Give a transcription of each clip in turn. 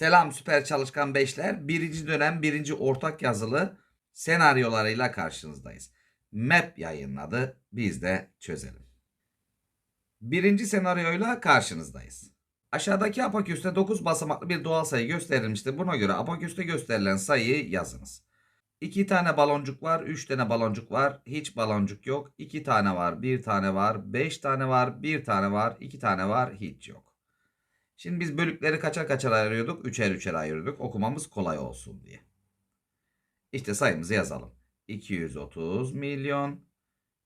Selam süper çalışkan beşler. Birinci dönem birinci ortak yazılı senaryolarıyla karşınızdayız. Map yayınladı. Biz de çözelim. Birinci senaryoyla karşınızdayız. Aşağıdaki apaküste 9 basamaklı bir doğal sayı gösterilmiştir. Buna göre apaküste gösterilen sayıyı yazınız. 2 tane baloncuk var, 3 tane baloncuk var, hiç baloncuk yok. 2 tane var, 1 tane var, 5 tane var, 1 tane var, 2 tane var, hiç yok. Şimdi biz bölükleri kaçar kaçar ayırıyorduk? Üçer üçer ayırıyorduk. Okumamız kolay olsun diye. İşte sayımızı yazalım. 230 milyon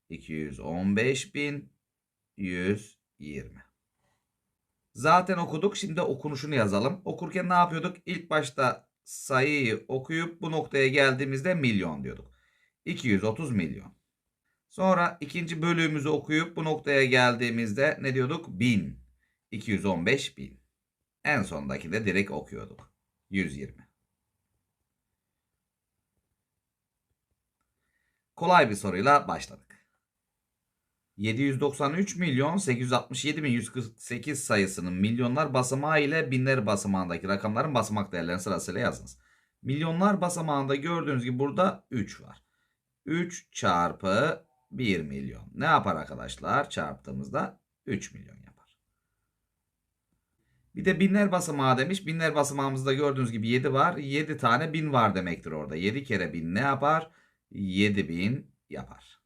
215 bin 120. Zaten okuduk. Şimdi okunuşunu yazalım. Okurken ne yapıyorduk? İlk başta sayıyı okuyup bu noktaya geldiğimizde milyon diyorduk. 230 milyon. Sonra ikinci bölüğümüzü okuyup bu noktaya geldiğimizde ne diyorduk? 1000. 215 bin. En sondaki de direkt okuyorduk. 120. Kolay bir soruyla başladık. 793 milyon 867 bin 148 sayısının milyonlar basamağı ile binler basamağındaki rakamların basamak değerlerini sırasıyla yazınız. Milyonlar basamağında gördüğünüz gibi burada 3 var. 3 çarpı 1 milyon. Ne yapar arkadaşlar? Çarptığımızda 3 milyon yapar. Bir de binler basamağı demiş. Binler basamağımızda gördüğünüz gibi 7 var. 7 tane bin var demektir orada. 7 kere bin ne yapar? 7000 yapar.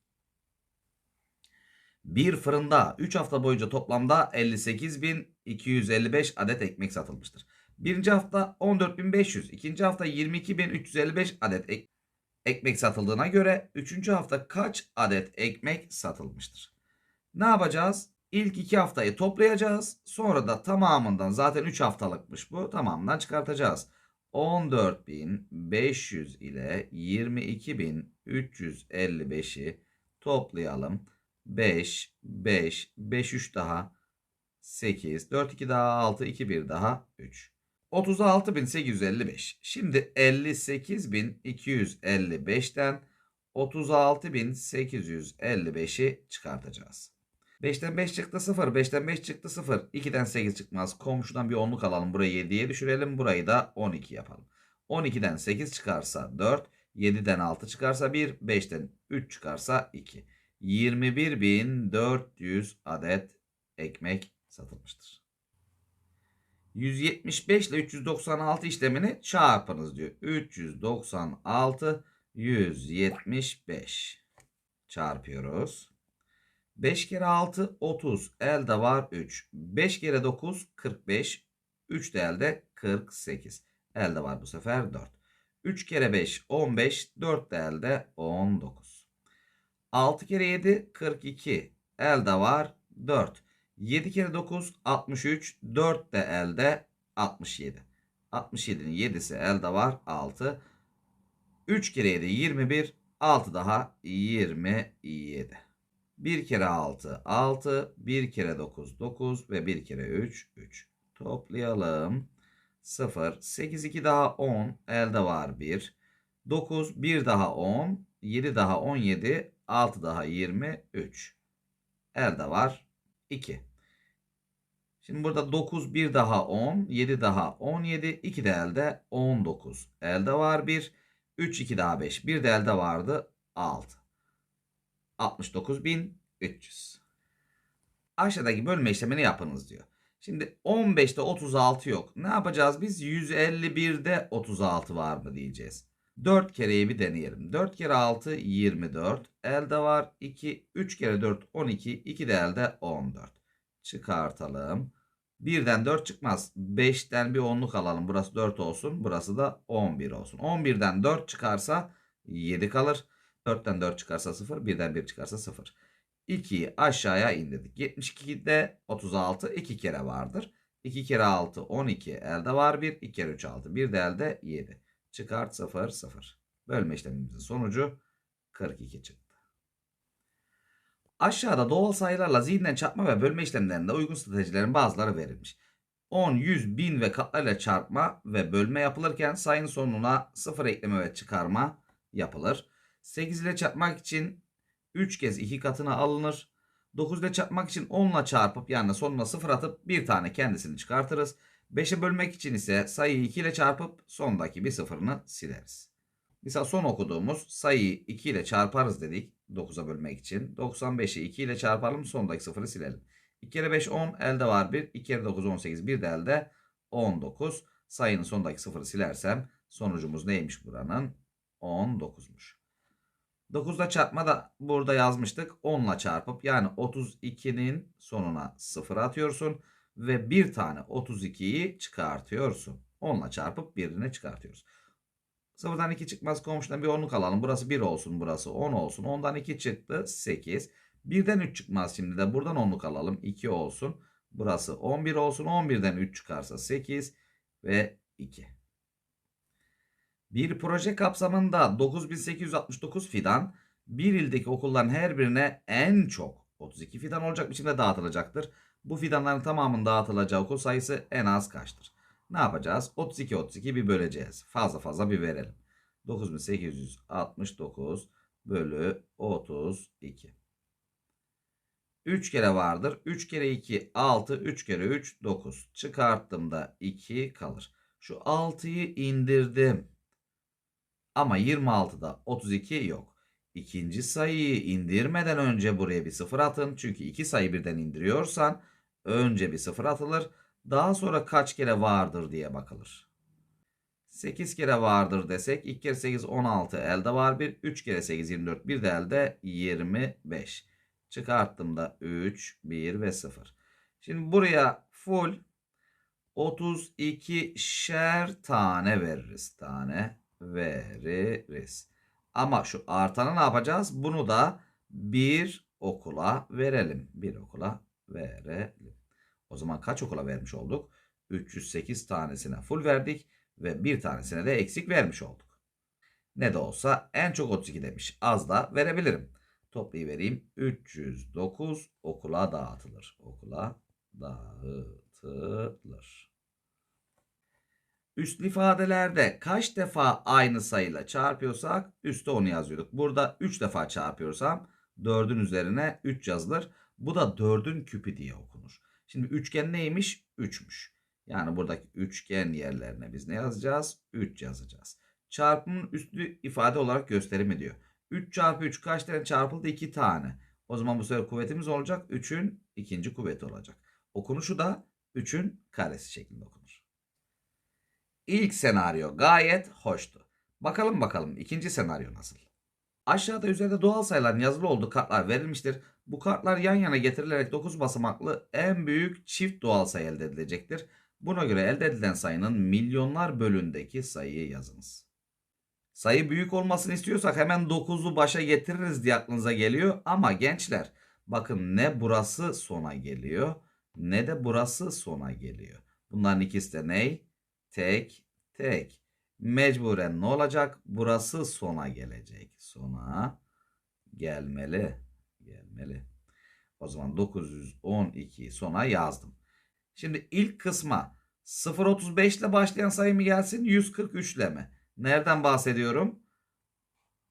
Bir fırında 3 hafta boyunca toplamda 58.255 adet ekmek satılmıştır. Birinci hafta 14.500, ikinci hafta 22.355 adet ek ekmek satıldığına göre üçüncü hafta kaç adet ekmek satılmıştır? Ne yapacağız? İlk iki haftayı toplayacağız. Sonra da tamamından zaten 3 haftalıkmış bu. Tamamından çıkartacağız. 14.500 ile 22.355'i toplayalım. 5, 5, 5, 3 daha 8, 4, 2 daha 6, 2, 1 daha 3. 36.855. Şimdi 58.255'ten 36.855'i çıkartacağız. 5'ten 5 çıktı 0. 5'ten 5 çıktı 0. 2'den 8 çıkmaz. Komşudan bir 10'luk alalım. Burayı 7'ye düşürelim. Burayı da 12 yapalım. 12'den 8 çıkarsa 4. 7'den 6 çıkarsa 1. 5'ten 3 çıkarsa 2. 21.400 adet ekmek satılmıştır. 175 ile 396 işlemini çarpınız diyor. 396 175 çarpıyoruz. 5 kere 6 30 elde var 3. 5 kere 9 45 3 de elde 48. Elde var bu sefer 4. 3 kere 5 15 4 de elde 19. 6 kere 7 42 elde var 4. 7 kere 9 63 4 de elde 67. 67'nin 7'si elde var 6. 3 kere 7 21 6 daha 27. 1 kere 6 6 1 kere 9 9 ve 1 kere 3 3. Toplayalım. 0 8 2 daha 10 elde var 1. 9 1 daha 10 7 daha 17 6 daha 23. Elde var 2. Şimdi burada 9 bir daha 10, 7 daha 17, 2 de elde 19. Elde var 1, 3 2 daha 5, 1 de elde vardı 6. 69.300. Aşağıdaki bölme işlemini yapınız diyor. Şimdi 15'te 36 yok. Ne yapacağız biz? 151'de 36 var mı diyeceğiz. 4 kereyi bir deneyelim. 4 kere 6 24. Elde var 2. 3 kere 4 12. 2 de elde 14. Çıkartalım. 1'den 4 çıkmaz. 5'ten bir 10'luk alalım. Burası 4 olsun. Burası da 11 olsun. 11'den 4 çıkarsa 7 kalır. 4'ten 4 çıkarsa 0. 1'den 1 çıkarsa 0. 2'yi aşağıya indirdik. 72'de 36 2 kere vardır. 2 kere 6 12 elde var 1. 2 kere 3 6. 1 de elde 7. Çıkart 0 0. Bölme işlemimizin sonucu 42 çıktı. Aşağıda doğal sayılarla zihnen çarpma ve bölme işlemlerinde uygun stratejilerin bazıları verilmiş. 10, 100, 1000 ve katlarıyla çarpma ve bölme yapılırken sayının sonuna 0 ekleme ve çıkarma yapılır. 8 ile çarpmak için 3 kez 2 katına alınır. 9 ile çarpmak için 10 ile çarpıp yani sonuna 0 atıp bir tane kendisini çıkartırız. 5'e bölmek için ise sayıyı 2 ile çarpıp sondaki bir sıfırını sileriz. Mesela son okuduğumuz sayıyı 2 ile çarparız dedik 9'a bölmek için. 95'i 2 ile çarpalım sondaki sıfırı silelim. 2 kere 5 10 elde var 1. 2 kere 9 18 bir de elde 19. Sayının sondaki sıfırı silersem sonucumuz neymiş buranın? 19'muş. 9'da çarpma da burada yazmıştık. 10 ile çarpıp yani 32'nin sonuna 0 atıyorsun. Ve bir tane 32'yi çıkartıyorsun. 10 ile çarpıp birini çıkartıyoruz. Sıfırdan 2 çıkmaz komşudan bir 10'luk alalım. Burası 1 olsun burası 10 olsun. 10'dan 2 çıktı 8. Birden 3 çıkmaz şimdi de buradan 10'luk alalım. 2 olsun. Burası 11 olsun. 11'den 3 çıkarsa 8 ve 2. Bir proje kapsamında 9869 fidan bir ildeki okulların her birine en çok 32 fidan olacak biçimde dağıtılacaktır. Bu fidanların tamamının dağıtılacağı okul sayısı en az kaçtır? Ne yapacağız? 32 32 bir böleceğiz. Fazla fazla bir verelim. 9869 bölü 32. 3 kere vardır. 3 kere 2 6, 3 kere 3 9. Çıkarttığımda 2 kalır. Şu 6'yı indirdim. Ama 26'da 32 yok. İkinci sayıyı indirmeden önce buraya bir sıfır atın. Çünkü iki sayı birden indiriyorsan önce bir sıfır atılır. Daha sonra kaç kere vardır diye bakılır. 8 kere vardır desek 2 kere 8 16 elde var 1. 3 kere 8 24 bir de elde 25. Çıkarttığımda 3 1 ve 0. Şimdi buraya full 32 şer tane veririz. Tane veririz. Ama şu artanı ne yapacağız? Bunu da bir okula verelim. Bir okula verelim. O zaman kaç okula vermiş olduk? 308 tanesine full verdik ve bir tanesine de eksik vermiş olduk. Ne de olsa en çok 32 demiş. Az da verebilirim. Toplayıvereyim. 309 okula dağıtılır. Okula dağıtılır. Üst ifadelerde kaç defa aynı sayıyla çarpıyorsak üstte onu yazıyorduk. Burada 3 defa çarpıyorsam 4'ün üzerine 3 yazılır. Bu da 4'ün küpü diye okunur. Şimdi üçgen neymiş? 3'müş. Yani buradaki üçgen yerlerine biz ne yazacağız? 3 yazacağız. Çarpımın üstlü ifade olarak gösterim ediyor. 3 çarpı 3 kaç tane çarpıldı? 2 tane. O zaman bu sefer kuvvetimiz olacak. 3'ün ikinci kuvveti olacak. Okunuşu da 3'ün karesi şeklinde okunur. İlk senaryo gayet hoştu. Bakalım bakalım ikinci senaryo nasıl? Aşağıda üzerinde doğal sayıların yazılı olduğu kartlar verilmiştir. Bu kartlar yan yana getirilerek 9 basamaklı en büyük çift doğal sayı elde edilecektir. Buna göre elde edilen sayının milyonlar bölündeki sayıyı yazınız. Sayı büyük olmasını istiyorsak hemen 9'u başa getiririz diye aklınıza geliyor. Ama gençler bakın ne burası sona geliyor ne de burası sona geliyor. Bunların ikisi de ney? Tek tek. Mecburen ne olacak? Burası sona gelecek. Sona gelmeli. Gelmeli. O zaman 912 sona yazdım. Şimdi ilk kısma 0.35 ile başlayan sayı mı gelsin 143 ile mi? Nereden bahsediyorum?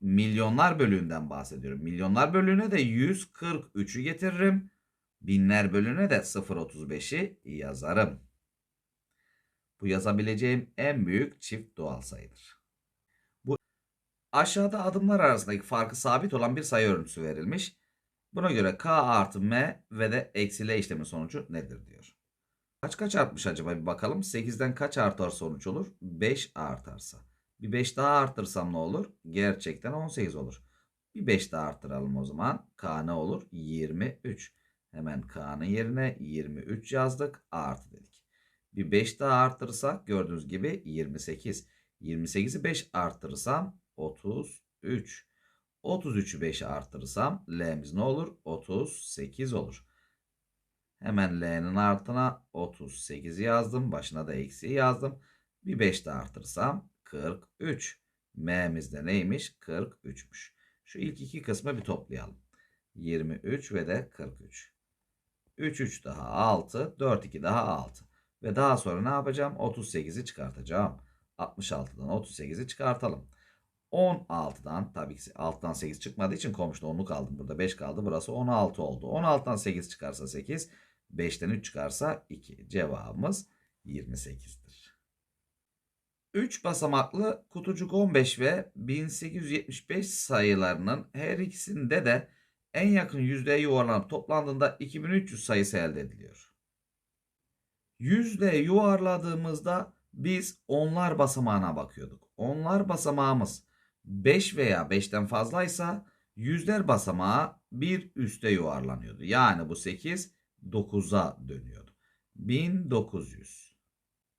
Milyonlar bölüğünden bahsediyorum. Milyonlar bölüğüne de 143'ü getiririm. Binler bölüğüne de 0.35'i yazarım. Bu yazabileceğim en büyük çift doğal sayıdır. Bu aşağıda adımlar arasındaki farkı sabit olan bir sayı örüntüsü verilmiş. Buna göre k artı m ve de eksi l işlemi sonucu nedir diyor. Kaç kaç artmış acaba bir bakalım. 8'den kaç artar sonuç olur? 5 artarsa. Bir 5 daha arttırsam ne olur? Gerçekten 18 olur. Bir 5 daha arttıralım o zaman. K ne olur? 23. Hemen K'nın yerine 23 yazdık. Artı dedik. Bir 5 daha arttırırsak gördüğünüz gibi 28. 28'i 5 arttırırsam 33. 33'ü 5 arttırırsam L'miz ne olur? 38 olur. Hemen L'nin altına 38 yazdım. Başına da eksi yazdım. Bir 5 daha arttırırsam 43. M'miz de neymiş? 43'müş. Şu ilk iki kısmı bir toplayalım. 23 ve de 43. 3 3 daha 6. 4 2 daha 6. Ve daha sonra ne yapacağım? 38'i çıkartacağım. 66'dan 38'i çıkartalım. 16'dan tabii ki 6'dan 8 çıkmadığı için komşuda 10'luk aldım. Burada 5 kaldı. Burası 16 oldu. 16'dan 8 çıkarsa 8. 5'ten 3 çıkarsa 2. Cevabımız 28'dir. 3 basamaklı kutucuk 15 ve 1875 sayılarının her ikisinde de en yakın yüzdeye yuvarlanıp toplandığında 2300 sayısı elde ediliyor. Yüzde yuvarladığımızda biz onlar basamağına bakıyorduk. Onlar basamağımız 5 veya 5'ten fazlaysa yüzler basamağı bir üste yuvarlanıyordu. Yani bu 8 9'a dönüyordu. 1900.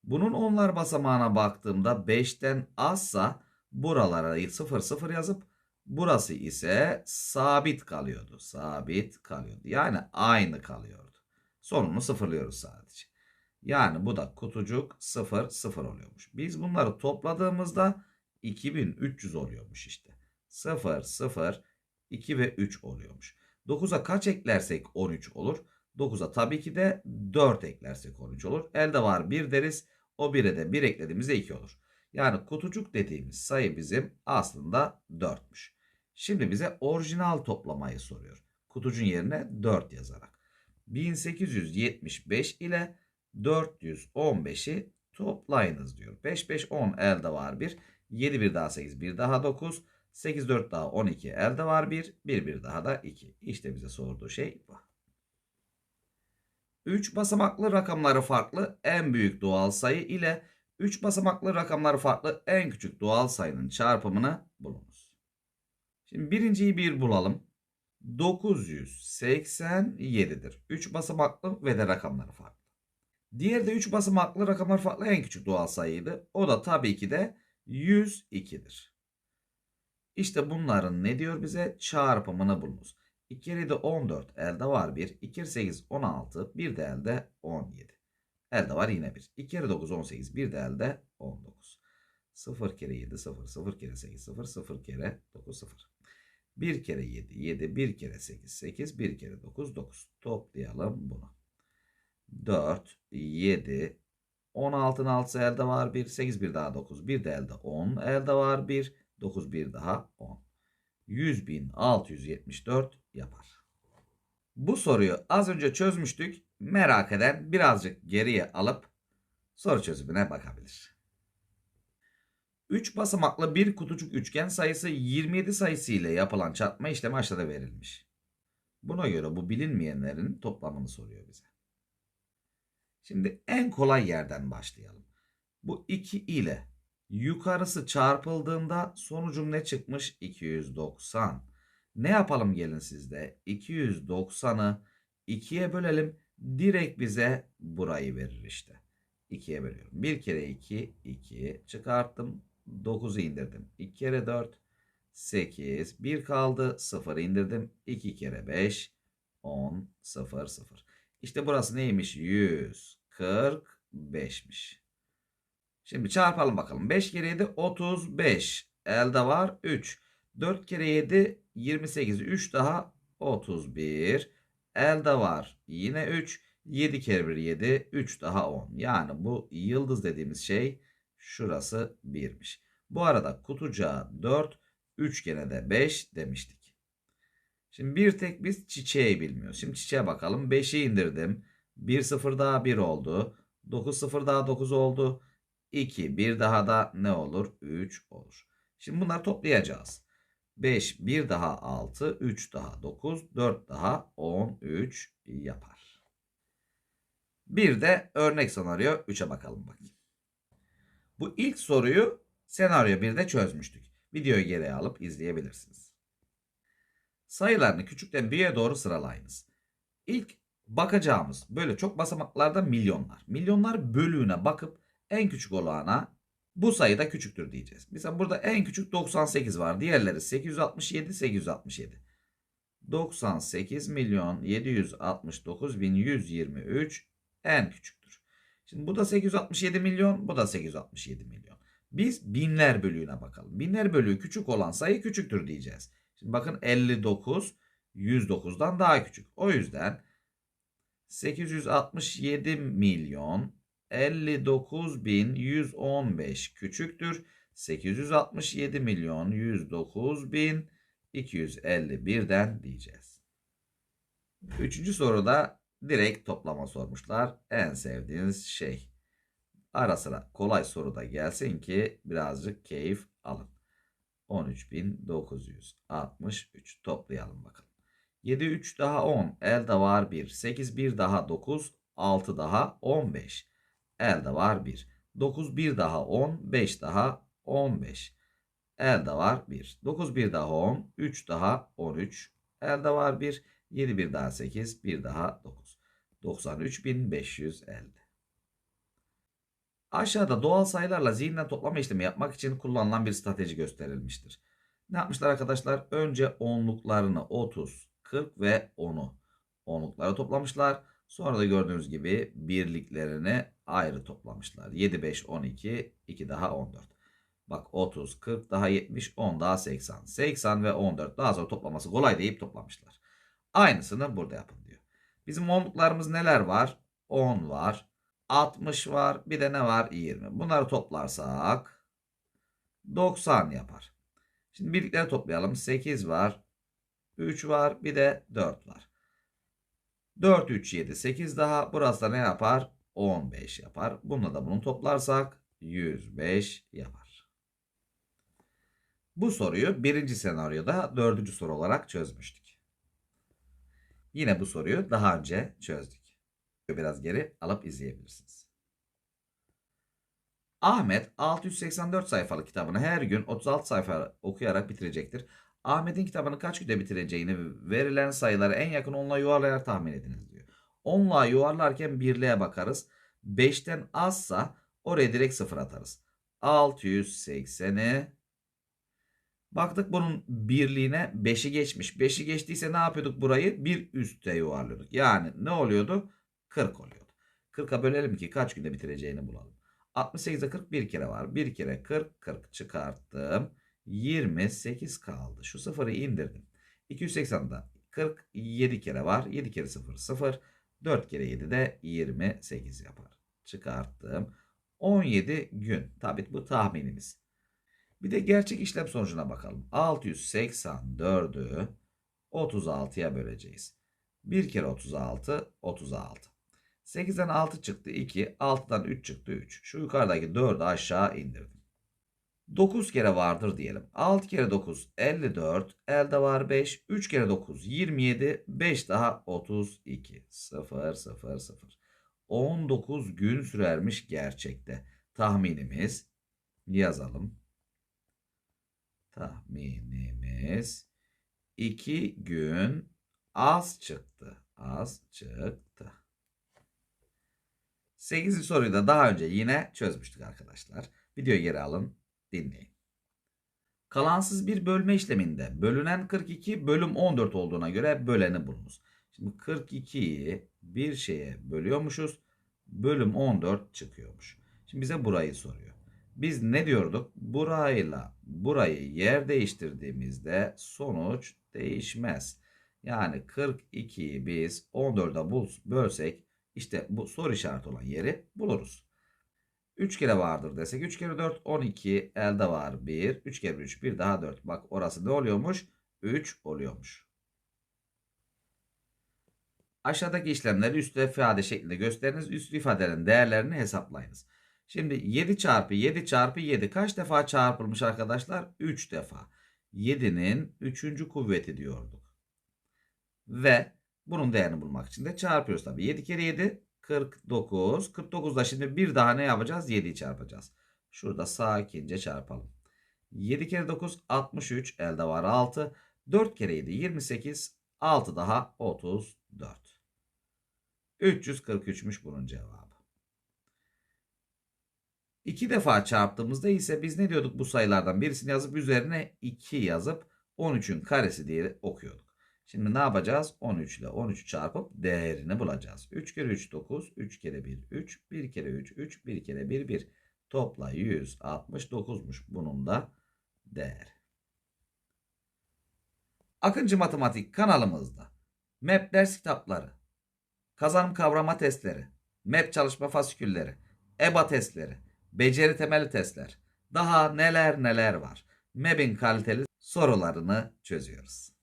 Bunun onlar basamağına baktığımda 5'ten azsa buralara 0 0 yazıp burası ise sabit kalıyordu. Sabit kalıyordu. Yani aynı kalıyordu. Sonunu sıfırlıyoruz sadece. Yani bu da kutucuk 0 0 oluyormuş. Biz bunları topladığımızda 2300 oluyormuş işte. 0 0 2 ve 3 oluyormuş. 9'a kaç eklersek 13 olur. 9'a tabii ki de 4 eklersek 13 olur. Elde var 1 deriz. O 1'e de 1 eklediğimizde 2 olur. Yani kutucuk dediğimiz sayı bizim aslında 4'müş. Şimdi bize orijinal toplamayı soruyor. Kutucun yerine 4 yazarak. 1875 ile 415'i toplayınız diyor. 5 5 10 elde var 1. 7 bir daha 8 bir daha 9. 8 4 daha 12 elde var 1. 1 bir daha da 2. İşte bize sorduğu şey bu. 3 basamaklı rakamları farklı en büyük doğal sayı ile 3 basamaklı rakamları farklı en küçük doğal sayının çarpımını bulunuz. Şimdi birinciyi bir bulalım. 987'dir. 3 basamaklı ve de rakamları farklı. Diğer de 3 basamaklı rakamlar farklı en küçük doğal sayıydı. O da tabii ki de 102'dir. İşte bunların ne diyor bize? Çarpımını bulunuz. 2 kere de 14 elde var 1. 2 kere 8 16 bir de elde 17. Elde var yine 1. 2 kere 9 18 bir de elde 19. 0 kere 7 0 0 kere 8 0 0 kere 9 0. 1 kere 7 7 1 kere 8 8 1 kere 9 9. Toplayalım bunu. 4 7 16'ın 6'sı elde var 1 8 bir daha 9 bir de elde 10 elde var 1 9 bir daha 10. 100.674 yapar. Bu soruyu az önce çözmüştük. Merak eden birazcık geriye alıp soru çözümüne bakabilir. 3 basamaklı bir kutucuk üçgen sayısı 27 sayısı ile yapılan çarpma işlemi aşağıda verilmiş. Buna göre bu bilinmeyenlerin toplamını soruyor bize. Şimdi en kolay yerden başlayalım. Bu 2 ile yukarısı çarpıldığında sonucum ne çıkmış? 290. Ne yapalım gelin sizde? 290'ı 2'ye bölelim. Direkt bize burayı verir işte. 2'ye bölüyorum. 1 kere 2, 2 çıkarttım. 9'u indirdim. 2 kere 4, 8. 1 kaldı. 0 indirdim. 2 kere 5, 10, 0, 0. İşte burası neymiş? 145'miş. Şimdi çarpalım bakalım. 5 kere 7 35. Elde var 3. 4 kere 7 28. 3 daha 31. Elde var yine 3. 7 kere 1 7. 3 daha 10. Yani bu yıldız dediğimiz şey şurası 1'miş. Bu arada kutucuğa 4. Üçgene de 5 demiştik. Şimdi bir tek biz çiçeği bilmiyoruz. Şimdi çiçeğe bakalım. 5'i indirdim. 1 0 daha 1 oldu. 9 0 daha 9 oldu. 2 bir daha da ne olur? 3 olur. Şimdi bunları toplayacağız. 5 bir daha 6 3 daha 9 4 daha 13 yapar. Bir de örnek senaryo 3'e bakalım bakayım. Bu ilk soruyu senaryo 1'de çözmüştük. Videoyu geriye alıp izleyebilirsiniz. Sayılarını küçükten büyüğe doğru sıralayınız. İlk bakacağımız böyle çok basamaklarda milyonlar. Milyonlar bölüğüne bakıp en küçük olana bu sayı da küçüktür diyeceğiz. Mesela burada en küçük 98 var. Diğerleri 867, 867. 98 milyon 769 bin 123 en küçüktür. Şimdi bu da 867 milyon, bu da 867 milyon. Biz binler bölüğüne bakalım. Binler bölüğü küçük olan sayı küçüktür diyeceğiz. Şimdi bakın 59 109'dan daha küçük. O yüzden 867 milyon 59.115 küçüktür. 867 milyon 109 bin 251'den diyeceğiz. Üçüncü soruda direkt toplama sormuşlar. En sevdiğiniz şey. ara sıra kolay soru da gelsin ki birazcık keyif alın. 13.963 toplayalım bakalım. 7 3 daha 10 elde var 1 8 1 daha 9 6 daha 15 elde var 1 9 1 daha 10 5 daha 15 elde var 1 9 1 daha 10 3 daha 13 elde var 1 7 1 daha 8 1 daha 9 93.550 Aşağıda doğal sayılarla zihinden toplama işlemi yapmak için kullanılan bir strateji gösterilmiştir. Ne yapmışlar arkadaşlar? Önce onluklarını 30, 40 ve 10'u onluklara toplamışlar. Sonra da gördüğünüz gibi birliklerini ayrı toplamışlar. 7, 5, 12, 2 daha 14. Bak 30, 40 daha 70, 10 daha 80. 80 ve 14 daha sonra toplaması kolay deyip toplamışlar. Aynısını burada yapın diyor. Bizim onluklarımız neler var? 10 var. 60 var. Bir de ne var? 20. Bunları toplarsak 90 yapar. Şimdi birlikleri toplayalım. 8 var. 3 var. Bir de 4 var. 4, 3, 7, 8 daha. Burası da ne yapar? 15 yapar. Bununla da bunu toplarsak 105 yapar. Bu soruyu birinci senaryoda dördüncü soru olarak çözmüştük. Yine bu soruyu daha önce çözdük. Biraz geri alıp izleyebilirsiniz. Ahmet 684 sayfalık kitabını her gün 36 sayfa okuyarak bitirecektir. Ahmet'in kitabını kaç günde bitireceğini verilen sayıları en yakın onla yuvarlayarak tahmin ediniz diyor. Onla yuvarlarken birliğe bakarız. 5'ten azsa oraya direkt sıfır atarız. 680'i Baktık bunun birliğine 5'i geçmiş. 5'i geçtiyse ne yapıyorduk burayı? Bir üste yuvarlıyorduk. Yani ne oluyordu? 40 oluyordu. 40'a bölelim ki kaç günde bitireceğini bulalım. 68'e 40 bir kere var. Bir kere 40, 40 çıkarttım. 28 kaldı. Şu sıfırı indirdim. 280'da 40 7 kere var. 7 kere 0 0. 4 kere 7 de 28 yapar. Çıkarttım. 17 gün. Tabi bu tahminimiz. Bir de gerçek işlem sonucuna bakalım. 684'ü 36'ya böleceğiz. 1 kere 36 36. 8'den 6 çıktı 2. 6'dan 3 çıktı 3. Şu yukarıdaki 4'ü aşağı indirdim. 9 kere vardır diyelim. 6 kere 9 54. Elde var 5. 3 kere 9 27. 5 daha 32. 0 0 0. 19 gün sürermiş gerçekte. Tahminimiz yazalım. Tahminimiz 2 gün az çıktı. Az çıktı. 8. soruyu da daha önce yine çözmüştük arkadaşlar. Videoyu geri alın, dinleyin. Kalansız bir bölme işleminde bölünen 42 bölüm 14 olduğuna göre böleni bulunuz. Şimdi 42'yi bir şeye bölüyormuşuz. Bölüm 14 çıkıyormuş. Şimdi bize burayı soruyor. Biz ne diyorduk? Burayla burayı yer değiştirdiğimizde sonuç değişmez. Yani 42'yi biz 14'e bölsek işte bu soru işareti olan yeri buluruz. 3 kere vardır desek 3 kere 4 12 elde var 1. 3 kere 3 1 daha 4. Bak orası ne oluyormuş? 3 oluyormuş. Aşağıdaki işlemleri üstü ifade şeklinde gösteriniz. Üstü ifadelerin değerlerini hesaplayınız. Şimdi 7 çarpı 7 çarpı 7 kaç defa çarpılmış arkadaşlar? 3 defa. 7'nin 3. kuvveti diyorduk. Ve bunun değerini bulmak için de çarpıyoruz tabii. 7 kere 7 49. 49'da şimdi bir daha ne yapacağız? 7'yi çarpacağız. Şurada sakince çarpalım. 7 kere 9 63 elde var 6. 4 kere 7 28 6 daha 34. 343'müş bunun cevabı. İki defa çarptığımızda ise biz ne diyorduk bu sayılardan birisini yazıp üzerine 2 yazıp 13'ün karesi diye okuyorduk. Şimdi ne yapacağız? 13 ile 13'ü çarpıp değerini bulacağız. 3 kere 3 9, 3 kere 1 3, 1 kere 3 3, 1 kere 1 1. Topla 169'muş bunun da değeri. Akıncı Matematik kanalımızda MEP ders kitapları, kazanım kavrama testleri, MEP çalışma fasikülleri, EBA testleri, beceri temeli testler, daha neler neler var. MEB'in kaliteli sorularını çözüyoruz.